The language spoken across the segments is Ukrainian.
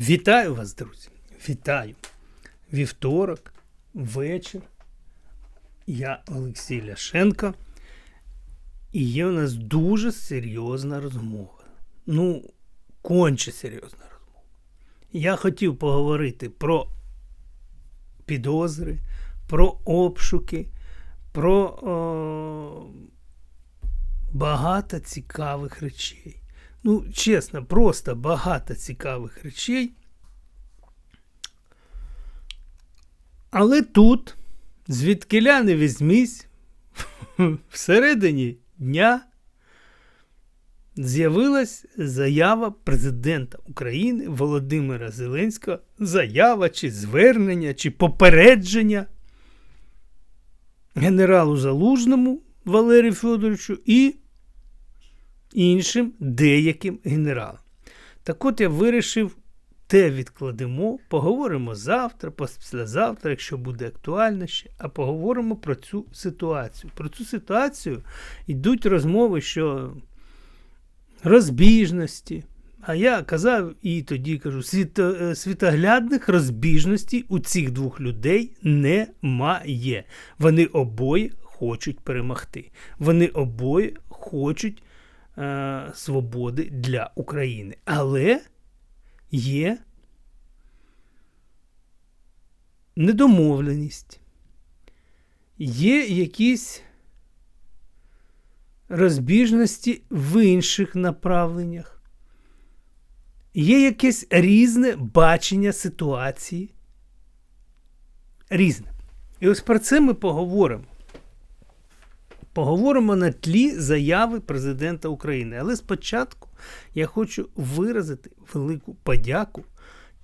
Вітаю вас, друзі! Вітаю! Вівторок, вечір. Я Олексій Ляшенко. І є у нас дуже серйозна розмова. Ну, конче серйозна розмова. Я хотів поговорити про підозри, про обшуки, про о, багато цікавих речей. Ну, чесно, просто багато цікавих речей. Але тут, звідкиля не візьмись, всередині дня з'явилась заява президента України Володимира Зеленського, заява чи звернення, чи попередження генералу Залужному Валерію Федоровичу і іншим деяким генералам. Так от я вирішив, те відкладемо, поговоримо завтра, післязавтра, якщо буде актуально ще, а поговоримо про цю ситуацію. Про цю ситуацію йдуть розмови, що розбіжності. А я казав і тоді кажу, світо, світоглядних розбіжностей у цих двох людей немає. Вони обоє хочуть перемогти. Вони обоє хочуть е, свободи для України. Але є недомовленість, є якісь розбіжності в інших направленнях, є якесь різне бачення ситуації. Різне. І ось про це ми поговоримо. Поговоримо на тлі заяви президента України. Але спочатку я хочу виразити велику подяку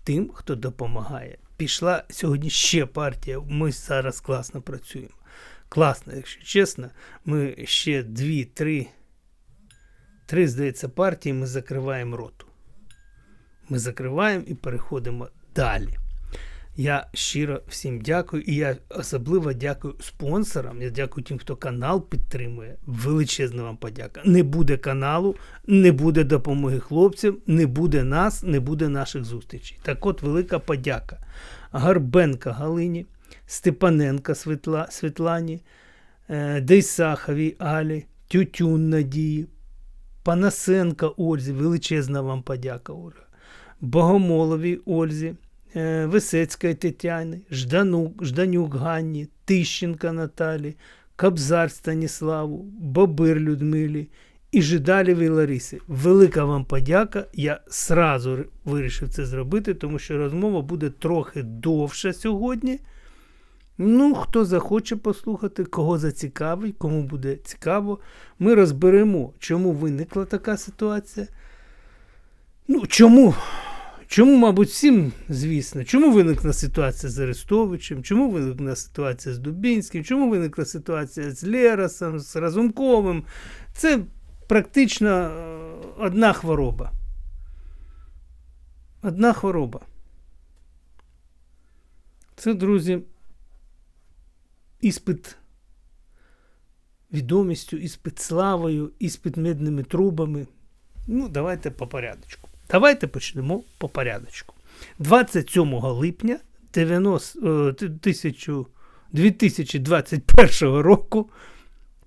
тим, хто допомагає. Пішла сьогодні ще партія. Ми зараз класно працюємо. Класно, якщо чесно, ми ще дві, три, три, здається, партії ми закриваємо роту. Ми закриваємо і переходимо далі. Я щиро всім дякую. І я особливо дякую спонсорам. Я дякую тим, хто канал підтримує. Величезна вам подяка. Не буде каналу, не буде допомоги хлопцям, не буде нас, не буде наших зустрічей. Так от велика подяка. Гарбенка Галині, Степаненка Світла, Світлані, е, Дейсаховій Алі, Тютюн Надії, Панасенка Ользі, величезна вам подяка, Ольга, Богомоловій Ользі. Е, Висецької Тетяни, Жданук, Жданюк Ганні, Тищенка Наталі, Кобзар Станіславу, Бобир Людмилі і Жидалєвій Ларисі. Велика вам подяка. Я сразу вирішив це зробити, тому що розмова буде трохи довша сьогодні. Ну, хто захоче послухати, кого зацікавить, кому буде цікаво, ми розберемо, чому виникла така ситуація. Ну, чому? Чому, мабуть, всім звісно, чому виникла ситуація з Арестовичем, чому виникла ситуація з Дубінським, чому виникла ситуація з Лерасом, з Разумковим? Це практично одна хвороба. Одна хвороба. Це, друзі, іспит відомістю, іспит славою, іспит медними трубами. Ну, давайте по порядочку. Давайте почнемо по порядочку. 27 липня 90, 2021 року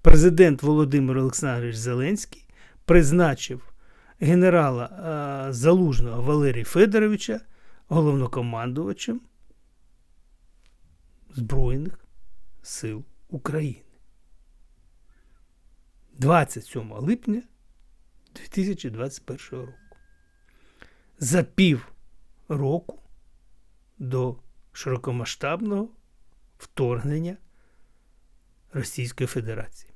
президент Володимир Олександрович Зеленський призначив генерала Залужного Валерія Федоровича головнокомандувачем Збройних сил України. 27 липня 2021 року за пів року до широкомасштабного вторгнення Російської Федерації.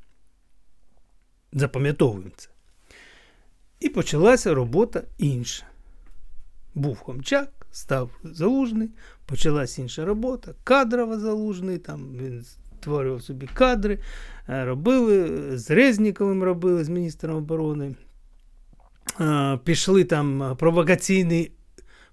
Запам'ятовуємо це. І почалася робота інша. Був Хомчак, став залужний, почалася інша робота, кадрова залужний, там він створював собі кадри, робили, з Резніковим робили, з міністром оборони пішли там провокаційні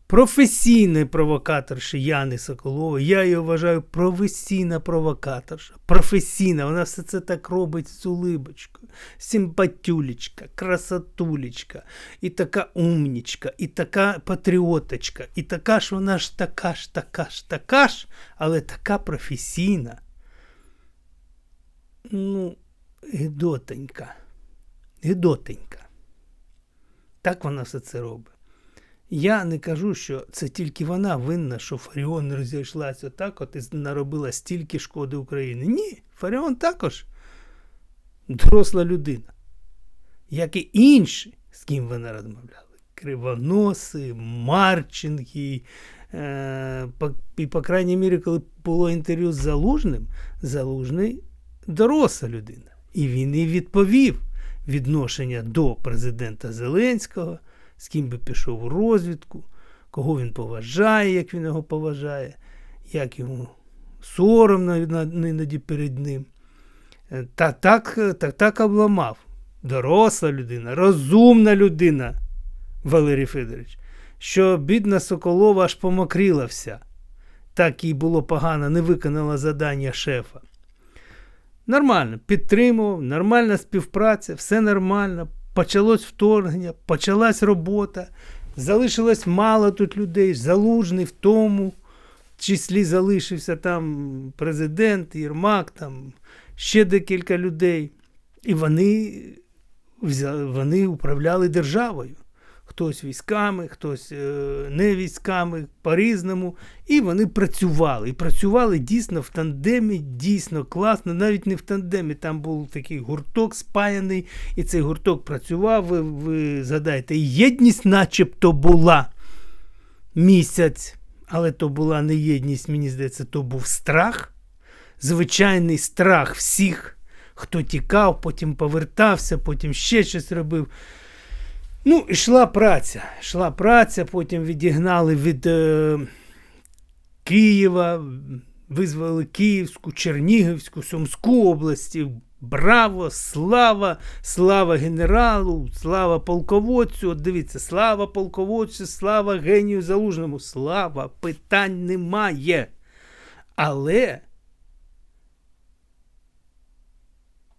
професійної провокаторші Яни Соколової. Я її вважаю професійна провокаторша. Професійна. Вона все це так робить з улибочкою. Симпатюлечка, красотулечка, і така умнічка, і така патріоточка, і така ж вона ж така ж, така ж, така ж, але така професійна. Ну, гидотенька. Гидотенька. Так вона все це робить. Я не кажу, що це тільки вона винна, що Фаріон розійшлася отак, от і наробила стільки шкоди Україні. Ні, Фаріон також доросла людина, як і інші, з ким вони розмовляли. Кривоноси, Марченки. Е, і, по крайній мірі, коли було інтерв'ю з Залужним, Залужний доросла людина. І він і відповів відношення до президента Зеленського, з ким би пішов у розвідку, кого він поважає, як він його поважає, як йому соромно іноді перед ним. Та так, так, так обламав. Доросла людина, розумна людина, Валерій Федорович, що бідна Соколова аж помокріла вся. Так їй було погано, не виконала задання шефа. Нормально, підтримував, нормальна співпраця, все нормально. Почалось вторгнення, почалась робота. Залишилось мало тут людей, залужний в тому числі залишився там президент, Єрмак, там ще декілька людей. І вони, вони управляли державою хтось військами, хтось е, не військами, по-різному. І вони працювали. І працювали дійсно в тандемі, дійсно класно. Навіть не в тандемі. Там був такий гурток спаяний, і цей гурток працював. Ви, ви згадаєте, єдність, начебто, була місяць, але то була не єдність, мені здається, то був страх. Звичайний страх всіх. Хто тікав, потім повертався, потім ще щось робив. Ну, йшла праця. Йшла праця, потім відігнали від е, Києва, визвали Київську, Чернігівську, Сумську області. Браво, слава, слава генералу, слава полководцю. От дивіться, слава полководцю, слава генію залужному. Слава, питань немає. Але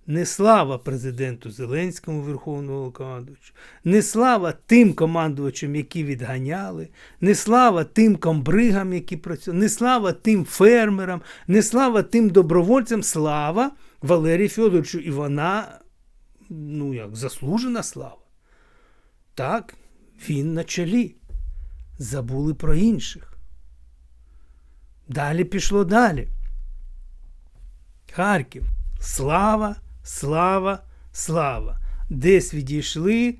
Не слава президенту Зеленському Верховному командувачу, не слава тим командувачам, які відганяли, не слава тим комбригам, які працювали, не слава тим фермерам, не слава тим добровольцям, слава Валерію Федоровичу. І вона, ну як, заслужена слава. Так, він на чолі. Забули про інших. Далі пішло далі. Харків. Слава слава, слава. Десь відійшли,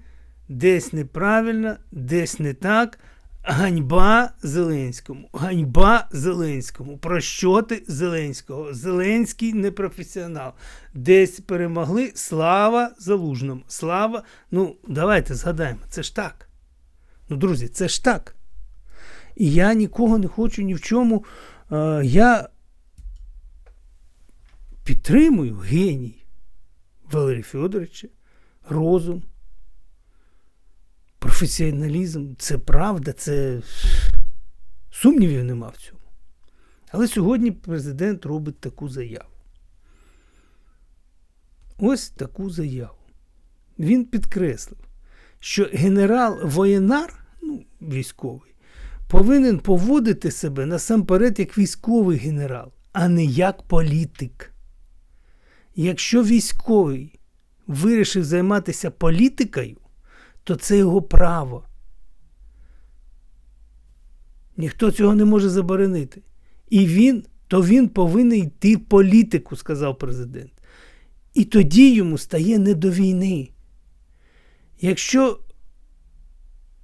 десь неправильно, десь не так. Ганьба Зеленському, ганьба Зеленському. Про що ти Зеленського? Зеленський не професіонал. Десь перемогли. Слава залужному. Слава. Ну, давайте згадаємо. Це ж так. Ну, друзі, це ж так. І я нікого не хочу ні в чому. Е, я підтримую геній. Валерія Федоровича, розум, професіоналізм це правда, це сумнівів нема в цьому. Але сьогодні президент робить таку заяву. Ось таку заяву. Він підкреслив, що генерал воєнар, ну, військовий, повинен поводити себе насамперед як військовий генерал, а не як політик. Якщо військовий вирішив займатися політикою, то це його право. Ніхто цього не може заборонити. І він, то він повинен йти в політику, сказав президент. І тоді йому стає не до війни. Якщо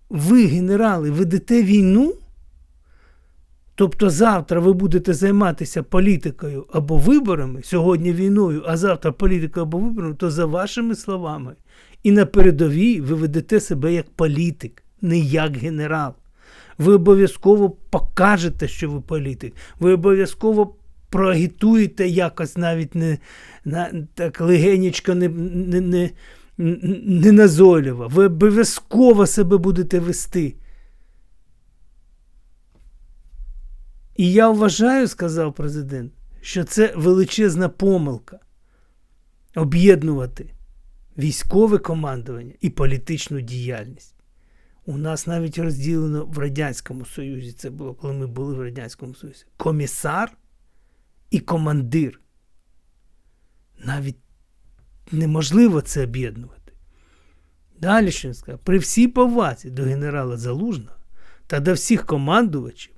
ви, генерали, ведете війну, Тобто завтра ви будете займатися політикою або виборами, сьогодні війною, а завтра політикою або виборами, то за вашими словами. І на передовій ви ведете себе як політик, не як генерал. Ви обов'язково покажете, що ви політик. Ви обов'язково проагітуєте якось навіть не на, так легенечко не не, не, не назойливо. Ви обов'язково себе будете вести. І я вважаю, сказав президент, що це величезна помилка об'єднувати військове командування і політичну діяльність. У нас навіть розділено в Радянському Союзі, це було, коли ми були в Радянському Союзі, комісар і командир. Навіть неможливо це об'єднувати. Далі що він сказав? При всій повазі до генерала Залужного та до всіх командувачів,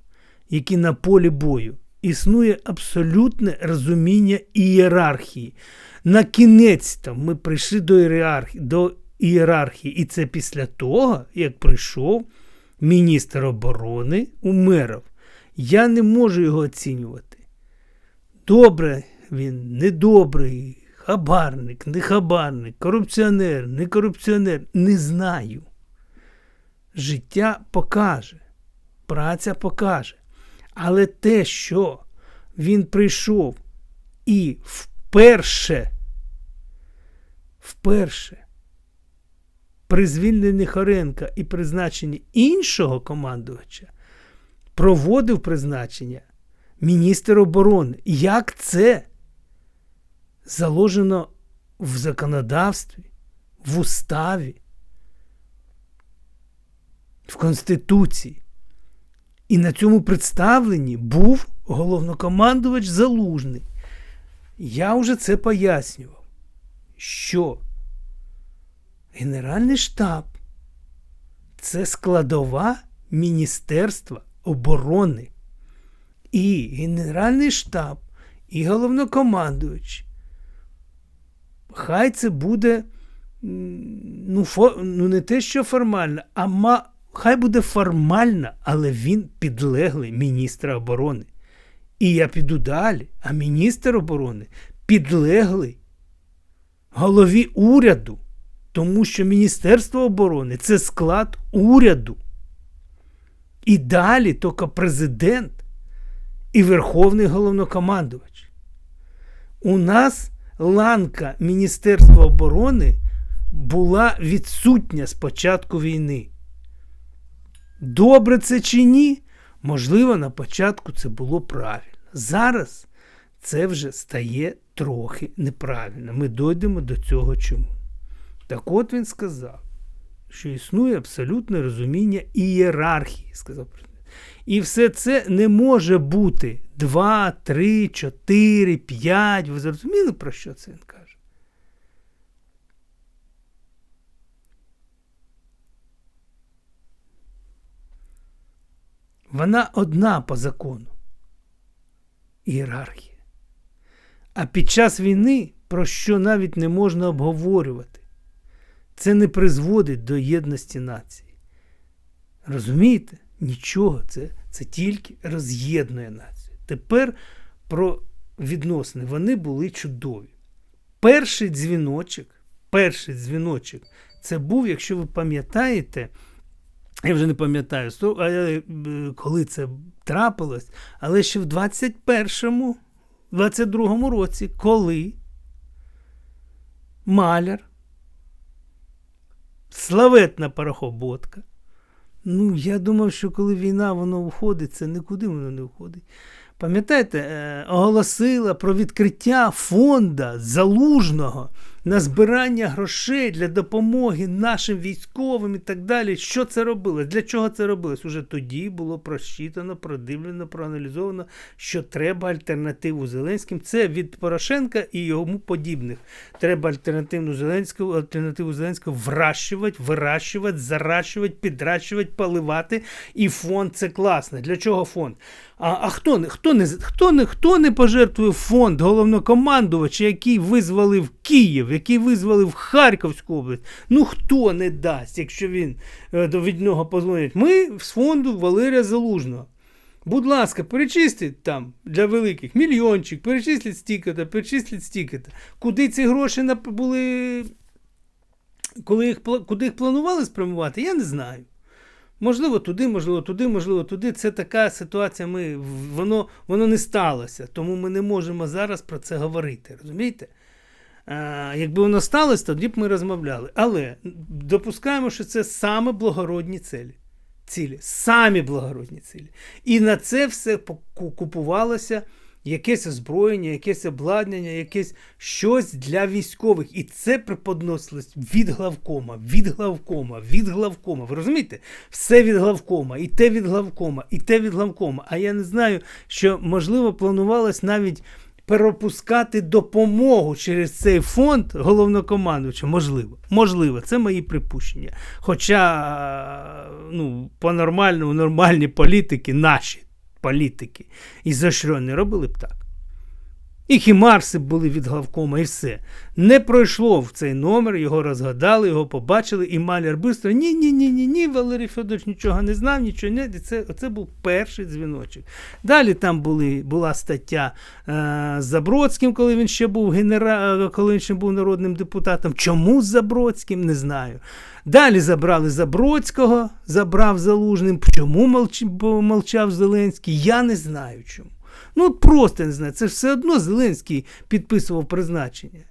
які на полі бою існує абсолютне розуміння ієрархії. На кінець там ми прийшли до ієрархії, до ієрархії. І це після того, як прийшов міністр оборони Умеров. Я не можу його оцінювати. Добре він, недобрий, хабарник, не хабарник, корупціонер, не корупціонер. Не знаю. Життя покаже, праця покаже. Але те, що він прийшов і вперше, вперше при звільненні Хоренка і призначенні іншого командувача проводив призначення міністр оборони. Як це заложено в законодавстві, в уставі, в Конституції? І на цьому представленні був головнокомандувач Залужний. Я вже це пояснював, що Генеральний штаб це складова Міністерства оборони. І Генеральний штаб, і головнокомандувач. Хай це буде ну, фо, ну не те, що формально, а ма, хай буде формально, але він підлеглий міністра оборони. І я піду далі, а міністр оборони підлеглий голові уряду, тому що Міністерство оборони це склад уряду. І далі тільки президент і Верховний головнокомандувач. У нас ланка Міністерства оборони була відсутня з початку війни. Добре це чи ні? Можливо, на початку це було правильно. Зараз це вже стає трохи неправильно. Ми дійдемо до цього чому. Так от він сказав, що існує абсолютне розуміння ієрархії, сказав президент. І все це не може бути 2, 3, 4, 5. Ви зрозуміли, про що це він каже? Вона одна по закону. Ієрархія. А під час війни про що навіть не можна обговорювати. Це не призводить до єдності нації. Розумієте? Нічого, це, це тільки роз'єднує націю. Тепер про відносини вони були чудові. Перший дзвіночок, перший дзвіночок це був, якщо ви пам'ятаєте, я вже не пам'ятаю, коли це трапилось, але ще в 21-му, 22-му році, коли маляр, славетна парохоботка. Ну, я думав, що коли війна воно уходить, це нікуди воно не уходить. Пам'ятаєте, е, оголосила про відкриття фонда залужного на збирання грошей для допомоги нашим військовим і так далі. Що це робилось? Для чого це робилось? Уже тоді було просчитано, продивлено, проаналізовано, що треба альтернативу Зеленським. Це від Порошенка і йому подібних. Треба альтернативну Зеленську, альтернативу Зеленського вращувати, вирощувати, заращувати, підращувати, поливати. І фонд це класно. Для чого фонд? А а хто хто, не хто, не, хто не пожертвує фонд головнокомандувача, який визволив Київ, який визволив Харківську область? Ну хто не дасть, якщо він е, від нього позвонить? Ми з фонду Валерія Залужного. Будь ласка, перечисліть там для великих мільйончик, перечисліть стіката, перечисліть стіката. Куди ці гроші були, коли їх, куди їх планували спрямувати, я не знаю. Можливо, туди, можливо, туди, можливо, туди. Це така ситуація. Ми, Воно воно не сталося, тому ми не можемо зараз про це говорити. розумієте? А, Якби воно сталося, тоді б ми розмовляли. Але допускаємо, що це саме благородні цілі. цілі, самі благородні цілі. І на це все купувалося якесь озброєння, якесь обладнання, якесь щось для військових. І це преподносилось від главкома, від главкома, від главкома. Ви розумієте? Все від главкома, і те від главкома, і те від главкома. А я не знаю, що можливо планувалось навіть. Перепускати допомогу через цей фонд головнокомандувача, можливо, можливо, це мої припущення. Хоча, ну, по-нормальному, нормальні політики, наші політики, і за що не робили б так. І хімарси були від главкома, і все. Не пройшло в цей номер, його розгадали, його побачили, і маляр бистро ні, ні, ні, ні, ні, Валерій Федорович нічого не знав, нічого не. Це, це був перший дзвіночок. Далі там були, була стаття е, з Забродським, коли він ще був генера... коли він ще був народним депутатом. Чому з Забродським, не знаю. Далі забрали Забродського, забрав Залужним. Чому молч... мовчав Зеленський? Я не знаю чому. Ну, просто не знаю. Це ж все одно Зеленський підписував призначення.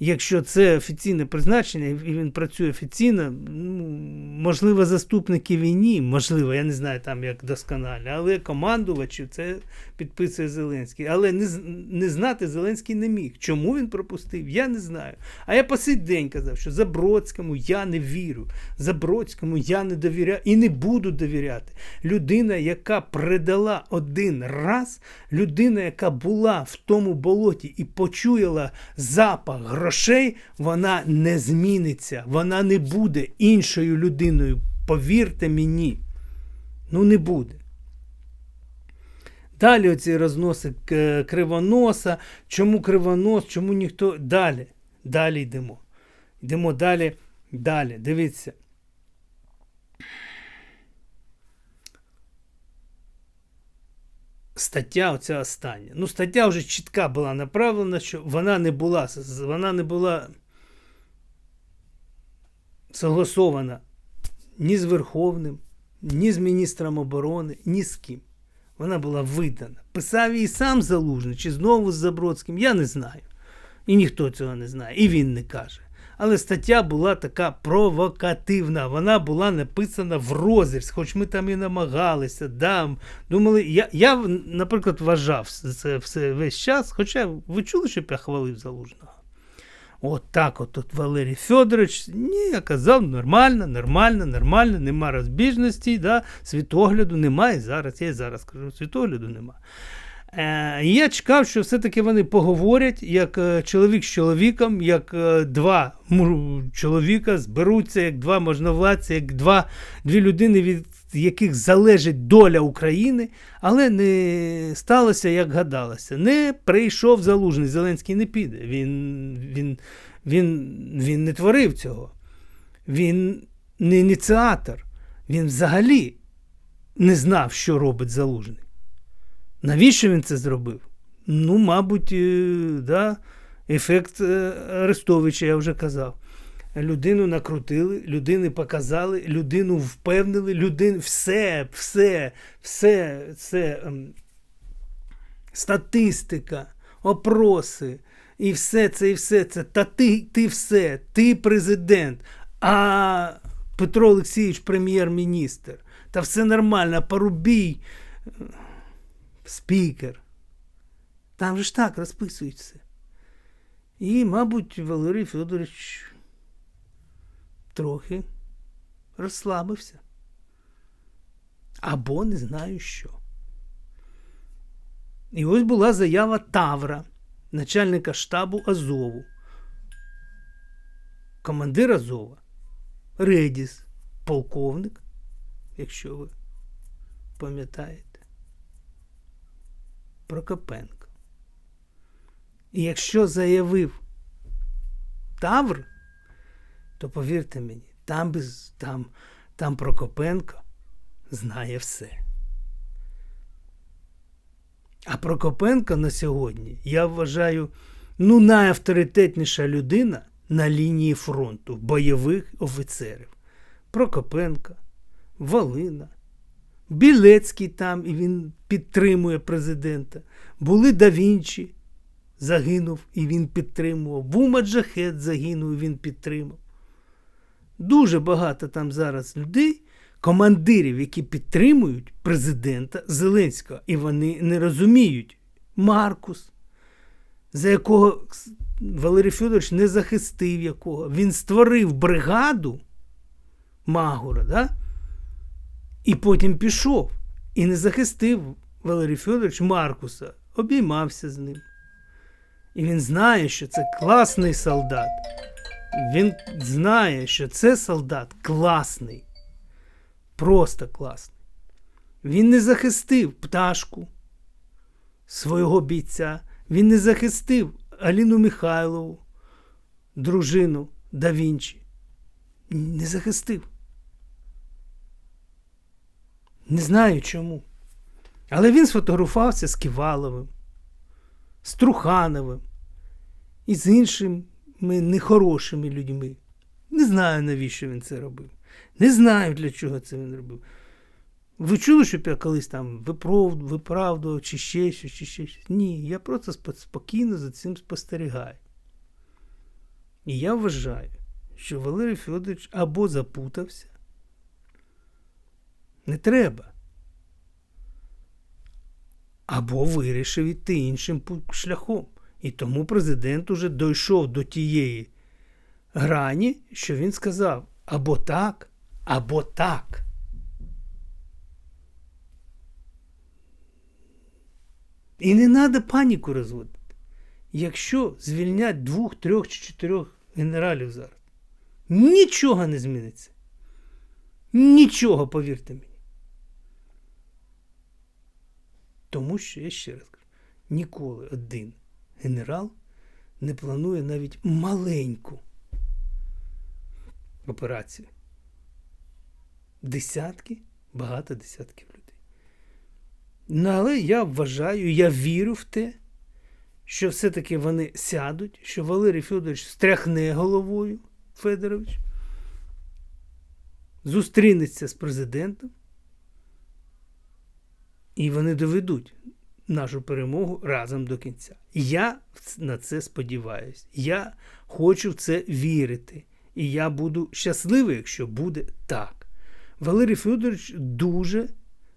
Якщо це офіційне призначення, і він працює офіційно, ну, можливо, заступники війні, можливо, я не знаю там як досконально, але командувачів це підписує Зеленський. Але не, не знати Зеленський не міг. Чому він пропустив, я не знаю. А я по сей день казав, що Забродському я не вірю. Забродському я не довіряю і не буду довіряти. Людина, яка предала один раз, людина, яка була в тому болоті і почуяла запах грошей, вона не зміниться, вона не буде іншою людиною. Повірте мені, ну не буде. Далі оці розноси кривоноса. Чому кривонос, чому ніхто. Далі. Далі йдемо. Йдемо далі. Далі. Дивіться. Стаття, оця остання. Ну, стаття вже чітка була направлена, що вона не була, вона не була согласована ні з Верховним, ні з міністром оборони, ні з ким. Вона була видана. Писав її сам Залужний, чи знову з Забродським, я не знаю. І ніхто цього не знає, і він не каже. Але стаття була така провокативна. Вона була написана в розріз, хоч ми там і намагалися. Да, думали, я, я, наприклад, вважав це все весь час, хоча ви чули, щоб я хвалив Залужного? От так от, от Валерій Федорович, ні, я казав, нормально, нормально, нормально, нема розбіжностей, да, світогляду немає. Зараз, я зараз кажу, світогляду нема. Е, я чекав, що все-таки вони поговорять, як е, чоловік з чоловіком, як е, два чоловіка зберуться, як два можновладці, як два, дві людини, від яких залежить доля України, але не сталося, як гадалося. Не прийшов залужний. Зеленський не піде. Він, він, він, він не творив цього. Він не ініціатор. Він взагалі не знав, що робить залужний. Навіщо він це зробив? Ну, мабуть, е, да, ефект е, Арестовича, я вже казав. Людину накрутили, людини показали, людину впевнили, людину, все, все, все, це ем, статистика, опроси, і все це, і все це. Та ти, ти все, ти президент, а Петро Олексійович прем'єр-міністр. Та все нормально, Парубій спікер. Там же ж так розписують все. І, мабуть, Валерій Федорович трохи розслабився. Або не знаю що. І ось була заява Тавра, начальника штабу Азову. Командир Азова. Редіс, полковник, якщо ви пам'ятаєте. Прокопенко. І якщо заявив Тавр, то повірте мені, там, там, там Прокопенко знає все. А Прокопенко на сьогодні, я вважаю, ну, найавторитетніша людина на лінії фронту бойових офіцерів. Прокопенко, Волина, Білецький там, і він підтримує президента. Були да Вінчі, загинув, і він підтримував. Був Маджахет загинув, і він підтримав. Дуже багато там зараз людей, командирів, які підтримують президента Зеленського, і вони не розуміють Маркус, за якого Валерій Федорович не захистив якого. Він створив бригаду Магура, да? І потім пішов і не захистив Валерій Федорович Маркуса, обіймався з ним. І він знає, що це класний солдат. Він знає, що це солдат класний. Просто класний. Він не захистив пташку свого бійця. Він не захистив Аліну Михайлову, дружину да Вінчі. Не захистив. Не знаю чому. Але він сфотографувався з Ківаловим, з Трухановим і з іншими нехорошими людьми. Не знаю, навіщо він це робив. Не знаю, для чого це він робив. Ви чули, щоб я колись там виправ- виправдував, чи ще щось, чи ще щось? Ні, я просто спокійно за цим спостерігаю. І я вважаю, що Валерій Федорович або запутався. Не треба. Або вирішив іти іншим шляхом. І тому президент уже дійшов до тієї грані, що він сказав або так, або так. І не треба паніку розводити. Якщо звільнять двох, трьох чи чотирьох генералів зараз, нічого не зміниться. Нічого, повірте мені. Тому що, я ще раз кажу, ніколи один генерал не планує навіть маленьку операцію. Десятки, багато десятків людей. Ну, але я вважаю, я вірю в те, що все-таки вони сядуть, що Валерій Федорович стряхне головою Федорович, зустрінеться з президентом, і вони доведуть нашу перемогу разом до кінця. Я на це сподіваюся. Я хочу в це вірити. І я буду щасливий, якщо буде так. Валерій Федорович дуже,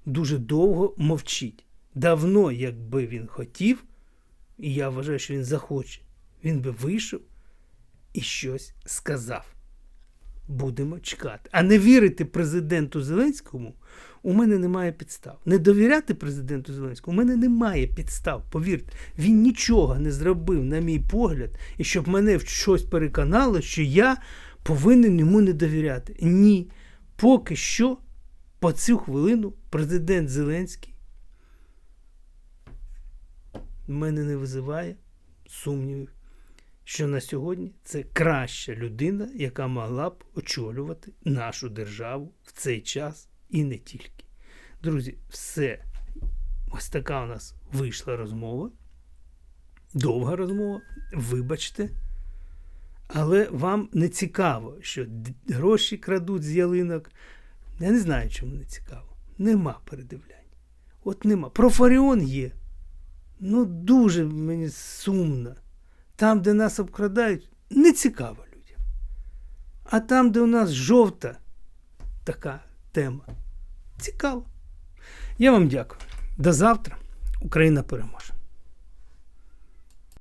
дуже довго мовчить. Давно, якби він хотів, і я вважаю, що він захоче, він би вийшов і щось сказав. Будемо чекати. А не вірити президенту Зеленському у мене немає підстав. Не довіряти президенту Зеленському у мене немає підстав. Повірте, він нічого не зробив, на мій погляд, і щоб мене в щось переконало, що я повинен йому не довіряти. Ні. Поки що, по цю хвилину, президент Зеленський мене не визиває сумнівів, що на сьогодні це краща людина, яка могла б очолювати нашу державу в цей час і не тільки. Друзі, все. Ось така у нас вийшла розмова. Довга розмова. Вибачте. Але вам не цікаво, що гроші крадуть з ялинок. Я не знаю, чому не цікаво. Нема передивлянь. От нема. Про Фаріон є. Ну, дуже мені сумно. Там, де нас обкрадають, не цікаво людям. А там, де у нас жовта така тема, цікаво. Я вам дякую. До завтра. Україна переможе.